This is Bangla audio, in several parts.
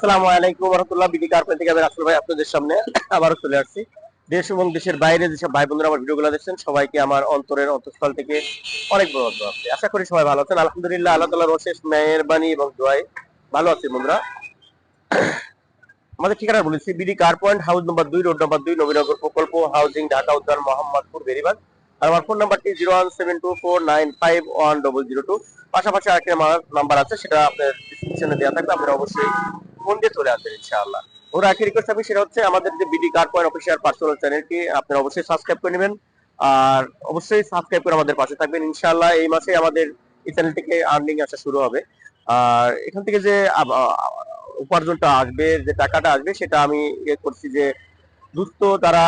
আসসালামু আলাইকুম রহমতুল্লাহ বিডি ভাই আপনাদের সামনে আবারও চলে আসছি। দেশ এবং দেশের বাইরে ভাই বোনেরা আমার ভিডিওগুলো দেখছেন, সবাইকে আমার অন্তরের অন্তঃস্থল থেকে অনেক বড় আছে। আশা করি সবাই ভালো আছেন। আলহামদুলিল্লাহ, আল্লাহ এবং দোয়াই ভালো আছি বন্ধুরা। আমাদের ঠিকানা বলেছি, BD car point, house number দুই, রোড নম্বর দুই, নবীনগর প্রকল্প, হাউজিং, ঢাকা, উত্তর মোহাম্মদপুর বেরিবাগ আর আমার ফোন নাম্বারটি zero one seven two four nine five one double zero two পাশাপাশি আরেকটি আমার নাম্বার আছে সেটা আপনার ডিসক্রিপশনে দেওয়া থাকবে আপনারা অবশ্যই দিয়ে চলে আসবেন, ইনশাআল্লাহ। ওরা একই রিকোয়েস্ট থাকবে সেটা হচ্ছে আমাদের যে BD car point official personal চ্যানেলটি আপনারা অবশ্যই সাবস্ক্রাইব করে নেবেন। আর অবশ্যই সাবস্ক্রাইব করে আমাদের পাশে থাকবেন, ইনশাআল্লাহ এই মাসে আমাদের এই চ্যানেল থেকে আর্নিং আসা শুরু হবে। আর এখান থেকে যে উপার্জনটা আসবে, যে টাকাটা আসবে, সেটা আমি ইয়ে করছি যে দুস্থ যারা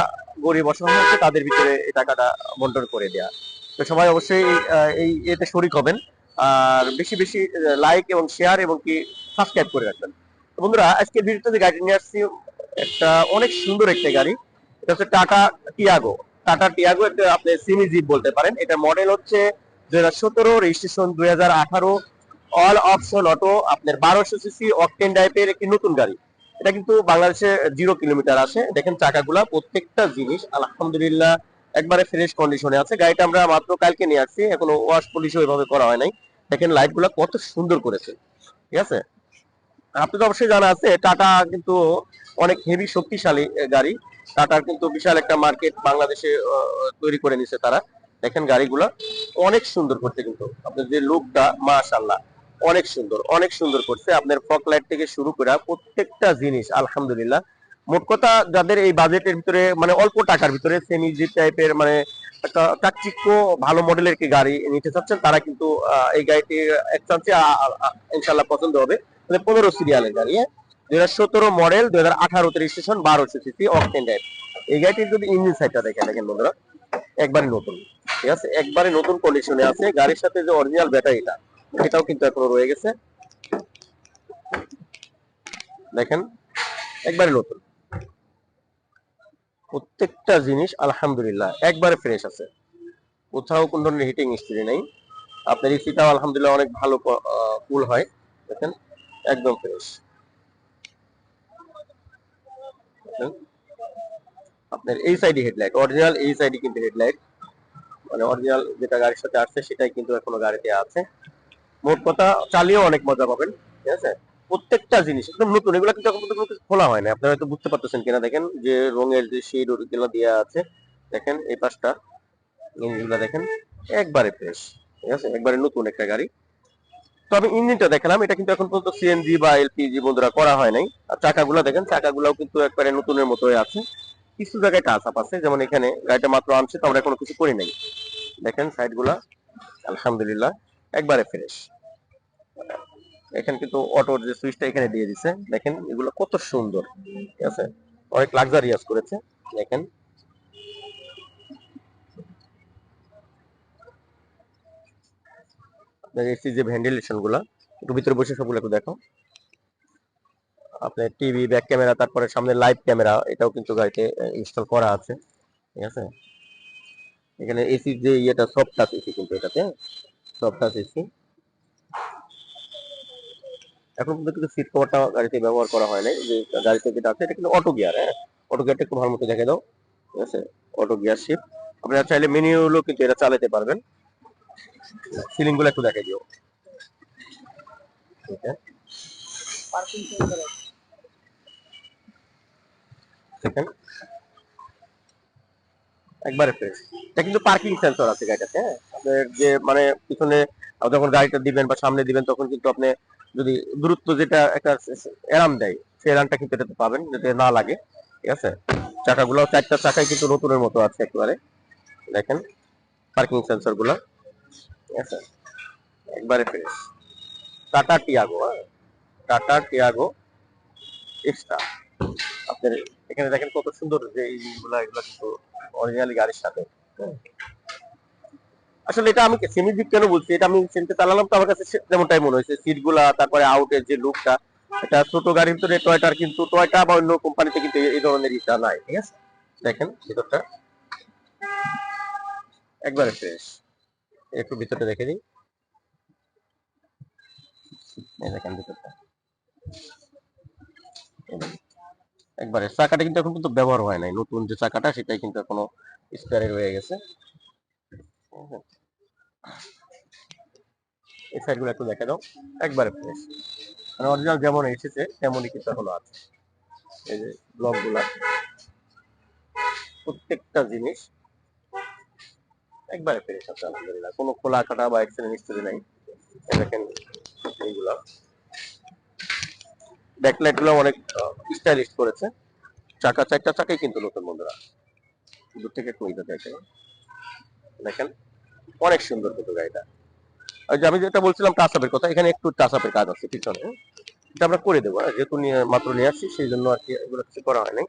গরিব অসহায় আছে, তাদের ভিতরে এই টাকাটা বন্টন করে দেয়া। তো সবাই অবশ্যই এই এতে শরিক হবেন। আর বেশি বেশি লাইক এবং শেয়ার এবং কি সাবস্ক্রাইব করে রাখবেন। বন্ধুরা, আজকে ভিডিওতে যে গাড়ি নিয়ে আসছি, একটা অনেক সুন্দর একটা গাড়ি। এটা হচ্ছে টাটা টিয়াগো। টাটা টিয়াগো একটা আপনি সিমি জিপ বলতে পারেন। এটা মডেল হচ্ছে দুই হাজার সতেরো রেজিস্ট্রেশন দুই হাজার আঠারো। অল অপশন অটো আপনার বারোশো সিসি অকটেন টাইপের একটি নতুন গাড়ি। এটা কিন্তু বাংলাদেশে জিরো কিলোমিটার আছে দেখেন চাকাগুলা, প্রত্যেকটা জিনিস, আলহামদুলিল্লাহ, একবারে ফ্রেশ কন্ডিশনে আছে। গাড়িটা আমরা মাত্র কালকে নিয়ে আসছি। এখনও ওয়াশ পলিশ ওইভাবে করা হয় নাই। দেখেন লাইটগুলা কত সুন্দর করেছে। ঠিক আছে? আপনি তো অবশ্যই জানা আছে টাটা কিন্তু অনেক হেভি শক্তিশালী গাড়ি। টাটার কিন্তু বিশাল একটা মার্কেট বাংলাদেশে তৈরি করে নিছে তারা। দেখেন গাড়িগুলা, অনেক সুন্দর করছে কিন্তু। আপনার যে লুকটা মাশাল্লাহ অনেক সুন্দর অনেক সুন্দর করছে। আপনার ফক লাইট থেকে শুরু করে প্রত্যেকটা জিনিস, আলহামদুলিল্লাহ। মোট কথা, যাদের এই বাজেটের ভিতরে মানে অল্প টাকার ভিতরে সেমি জিপ টাইপের মানে একটা ভালো মডেলের কি গাড়ি নিতে চাচ্ছেন, তারা কিন্তু এই গাড়িটি এক চান্সে ইনশাল্লাহ পছন্দ হবে। পনেরো সিরিয়ালের গাড়ি হ্যাঁ? দুই হাজার সতেরো মডেল দুই হাজার আঠারোতে রেজিস্ট্রেশন বারোশো সিসি অকটেন টাইপ এই গাড়িটির যদি ইঞ্জিন সাইডটা দেখেন দেখেন বন্ধুরা একবারে নতুন, ঠিক আছে? একবারে নতুন কন্ডিশনে আছে। গাড়ির সাথে যে অরিজিনাল ব্যাটারিটা এটাও কিন্তু এখনও রয়ে গেছে। দেখেন একবারে নতুন। প্রত্যেকটা জিনিস, আলহামদুলিল্লাহ, একবারে ফ্রেশ আছে। কোথাও কোন ধরনের হিটিং হিস্ট্রি নেই। আপনার এসিটাও আলহামদুলিল্লাহ অনেক ভালো কুল হয়। দেখেন একদম ফ্রেশ আপনার এই সাইডে হেডলাইট অরিজিনাল এই সাইডে কিন্তু হেডলাইট মানে অরিজিনাল যেটা গাড়ির সাথে আসছে, সেটাই কিন্তু এখনও গাড়িতে আছে। মোট কথা, চালিয়েও অনেক মজা পাবেন, ঠিক আছে? প্রত্যেকটা জিনিস, একদম নতুন, এগুলো কিন্তু এখন পর্যন্ত খোলা হয় না আপনারা হয়তো বুঝতে পারতেছেন কিনা, দেখেন যে রঙের যে শেড ওগুলো দেওয়া আছে, দেখেন এই পাশটা জিনিসগুলো দেখেন, একবারে ফ্রেশ ঠিক আছে? একবারে নতুন একটা গাড়ি। তো আমি ইঞ্জিনটা দেখালাম, এটা কিন্তু এখন পর্যন্ত সিএনজি বা এলপিজি বন্ধুরা করা হয় নাই। আর চাকাগুলো দেখেন, চাকাগুলোও কিন্তু একবারে নতুনের মতোই আছে। কিছু জায়গায় টাচ আপ আছে, যেমন এখানে গাড়িটা মাত্র আনছে, তো আমরা কোনো কিছু করি নাই। দেখেন সাইডগুলা আলহামদুলিল্লাহ, একবারে ফ্রেশ এখানে কিন্তু অটোর যে সুইচটা এখানে দিয়ে দিছে, দেখেন এগুলো কত সুন্দর, ঠিক আছে? অনেক লাক্সারিয়াস করেছে, দেখেন। আপনার এসি যে ভেন্টিলেশনগুলা, একটু ভিতরে বসে সবগুলো একটু দেখো। আপনার টিভি, ব্যাক ক্যামেরা, তারপরে সামনে লাইভ ক্যামেরা, এটাও কিন্তু গাড়িতে ইনস্টল করা আছে। ঠিক আছে? এখানে এসি যে ইয়েটা সফট টাচ এসি কিন্তু এটাতে সফট টাচ এসি এখন পর্যন্ত কিন্তু সিট কভারটা গাড়িতে ব্যবহার করা হয় নাই, যে গাড়িতে যেটা আছে, এটা কিন্তু অটো গিয়ার হ্যাঁ? অটো গিয়ারটা একটু ভালো মতো দেখে দাও, ঠিক আছে? অটো গিয়ার শিফট আপনারা চাইলে মেনুগুলো কিন্তু এটা চালাতে পারবেন। সিলিংগুলো একটু দেখে দিও। হ্যাঁ? মানে পিছনে যখন গাড়িটা দিবেন বা সামনে দিবেন, তখন কিন্তু আপনি যদি দূরত্ব যেটা একটা দেয়, সেই কিন্তু পাবেন, যাতে না লাগে। ঠিক আছে? চাকাগুলো, চারটা চাকাই কিন্তু নতুনের মতো আছে একেবারে। দেখেন পার্কিং সেন্সরগুলো। আছে। একবারে ফ্রেশ টাটা টিয়াগো হ্যাঁ? Tata Tiago extra. আপনার এখানে দেখেন কত সুন্দর যে এইগুলা এগুলা কিন্তু অরিজিনালি গাড়ির সাথে। আসলে এটা আমি সেমি জিপ কেন বলছি? এটা আমি সেমিতে চালালাম তো আমার কাছে যেমনটাই মনে হয়েছে। সিটগুলা তারপরে আউটের যে লুকটা এটা ছোট গাড়ির ভিতরে টয়টার কিন্তু টয়টা বা অন্য কোম্পানিতে কিন্তু এই ধরনের ইটা নাই, ঠিক আছে? দেখেন ভিতরটা। একবারে ফ্রেশ একটু ভিতরটা দেখে দিই। দেখেন ভিতরটা। একবারে চাকাটা কিন্তু এখন কিন্তু ব্যবহার হয় নাই। নতুন যে চাকাটা, সেটাই কিন্তু এখনও স্পেয়ারে রয়ে গেছে। এই সাইডগুলো একটু দেখে দাও। একবারে ফ্রেশ মানে অরিজিনাল যেমন এসেছে, তেমনই কিন্তু এখনও আছে। এই যে ব্লকগুলা প্রত্যেকটা জিনিস একবারে ফ্রেশ আছে আলহামদুলিল্লাহ। কোনো খোলা কাটা বা অ্যাক্সিডেন্ট হিস্টরি নাই। দেখেন এইগুলা। ব্যাকলাইটগুলো অনেক স্টাইলিশ করেছে। চাকা চারটা চাকাই কিন্তু নতুন বন্ধুরা। দূর থেকে এইটা দেখেন। দেখেন অনেক সুন্দর কিন্তু গাড়িটা। আমি যেটা বলছিলাম টাচআপের কথা এখানে একটু টাচআপের কাজ আছে পিছনে। এটা আমরা করে দেবো হ্যাঁ, যেহেতু নিয়ে মাত্র নিয়ে আসছি সেই জন্য আর কি এগুলো কিছু করা হয় নাই।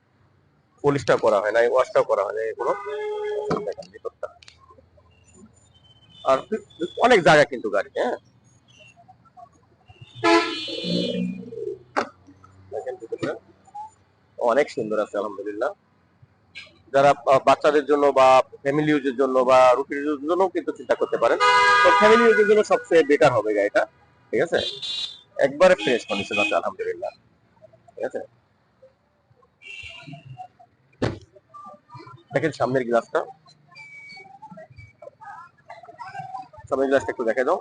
পলিশটাও করা হয় নাই ওয়াশটাও করা হয় নাই এগুলো। আর অনেক জায়গা কিন্তু গাড়ি হ্যাঁ? অনেক সুন্দর আছে, আলহামদুলিল্লাহ। যারা বাচ্চাদের জন্য বা ফ্যামিলি ইউজের জন্য বা রুটির ইউজের জন্য কিন্তু চিন্তা করতে পারেন। তো ফ্যামিলি ইউজের জন্য সবচেয়ে বেটার হবে গাড়িটা, ঠিক আছে? একবারে ফ্রেশ কন্ডিশন আছে, আলহামদুলিল্লাহ। ঠিক আছে? দেখেন সামনের গ্লাসটা সামনের গ্লাসটা একটু দেখে দাও।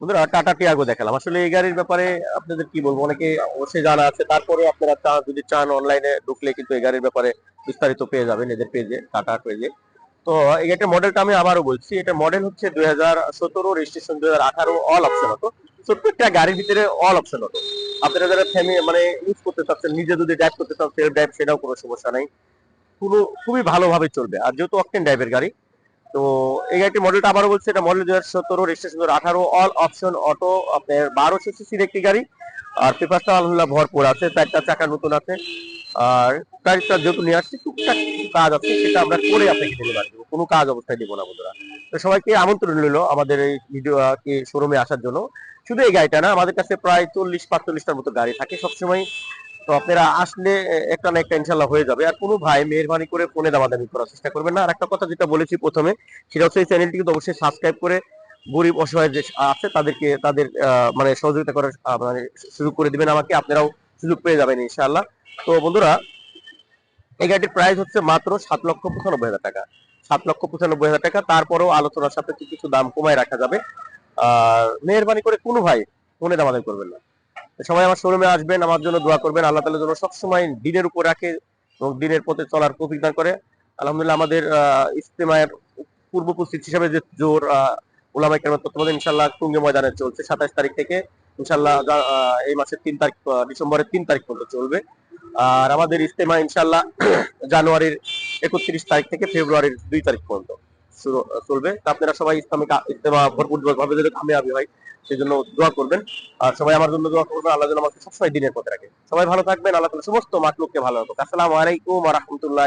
বন্ধুরা, টাটা টিয়াগো দেখালাম। আসলে এই গাড়ির ব্যাপারে আপনাদের কি বলব? অনেকে অবশ্যই জানা আছে। তারপরে আপনারা যদি চান অনলাইনে ঢুকলে কিন্তু এই গাড়ির ব্যাপারে বিস্তারিত পেয়ে যাবেন এদের পেজে টাটা পেজে তো গাড়িটার মডেলটা আমি আবারও বলছি, এটা মডেল হচ্ছে দুই হাজার সতেরো রেজিস্ট্রেশন দুই হাজার আঠারো অল অপশন হতো প্রত্যেকটা গাড়ির ভিতরে অল অপশন হতো আপনারা যারা ফ্যামিলি মানে ইউজ করতে চাচ্ছেন, নিজে যদি ড্রাইভ করতে চান সেলফ ড্রাইভ সেটাও কোনো সমস্যা নাই। পুরো খুবই ভালোভাবে চলবে। আর যেহেতু অকটেন ড্রাইভের গাড়ি, তো এই গাড়িটির মডেলটা আবারও বলছি, এটা মডেল দুই হাজার সতেরো রেজিস্ট্রেশন দু আঠারো অল অপশন অটো আপনার বারোশো সিসির একটি গাড়ি। আর পেপারটা আলহামদুলিল্লাহ ভরপুর আছে চারটা চাকা নতুন আছে। আর গাড়িটা যেহেতু নিয়ে আসছি, টুকটাক কাজ আছে, সেটা আমরা করে আপনাকে ডেলিভারি দেবো কোনো কাজ অবস্থায় দেবো না, বন্ধুরা। তো সবাইকে আমন্ত্রণ রইল আমাদের এই ভিডিও শোরুমে আসার জন্য। শুধু এই গাড়িটা না, আমাদের কাছে প্রায় চল্লিশ পাঁচচল্লিশটার মতো গাড়ি থাকে সবসময়। তো আপনারা আসলে একটা না একটা ইনশাল্লাহ হয়ে যাবে। আর কোনো ভাই মেহরবানি করে ফোনে দামাদামি করার চেষ্টা করবেন না। আর একটা কথা যেটা বলেছি প্রথমে, সেটা হচ্ছে এই চ্যানেলটি কিন্তু অবশ্যই সাবস্ক্রাইব করে গরিব অসহায় যে আছে, তাদেরকে, তাদের মানে সহযোগিতা করার মানে সুযোগ করে দিবেন আমাকে। আপনারাও সুযোগ পেয়ে যাবেন ইনশাআল্লাহ। তো বন্ধুরা এই গাড়িটির প্রাইস হচ্ছে মাত্র সাত লক্ষ পঁচানব্বই হাজার টাকা। সাত লক্ষ পঁচানব্বই হাজার টাকা। তারপরেও আলোচনার সাপেক্ষে কিছু দাম কমায় রাখা যাবে। আর মেহরবানি করে কোনো ভাই ফোনে দামাদামি করবেন না। সবাই আমার শোরুমে আসবেন আমার জন্য দোয়া করবেন। আল্লাহ তাআলা যেন সবসময় দিনের উপর রাখে এবং দিনের পথে চলার তৌফিক দান করে। আলহামদুলিল্লাহ আমাদের আহ, ইজতেমায়ের পূর্ব প্রস্তুতি হিসাবে যে জোর ওলামাই কেরামের তত্ত্বাবধানে ইনশাল্লাহ টুঙ্গে ময়দানে চলছে। সাতাশ তারিখ থেকে ইনশাল্লাহ এই মাসের তিন তারিখ ডিসেম্বরের তিন তারিখ পর্যন্ত চলবে। আর আমাদের ইস্তেমা ইনশাল্লাহ জানুয়ারির একত্রিশ তারিখ থেকে ফেব্রুয়ারির দুই তারিখ পর্যন্ত চলবে। আপনারা সবাই ইসলামিক ইস্তেমা ভরপুর ভাবে যদি কামিয়াবি হয় সেই জন্য দোয়া করবেন। আর সবাই আমার জন্য দোয়া করবেন, আল্লাহ আমাকে সবসময় দিনের পথে রাখে। সবাই ভালো থাকবেন, আল্লাহ তাআলা সমস্ত মাতলুককে ভালো রাখুক। আসসালামু আলাইকুম রহমতুল্লাহ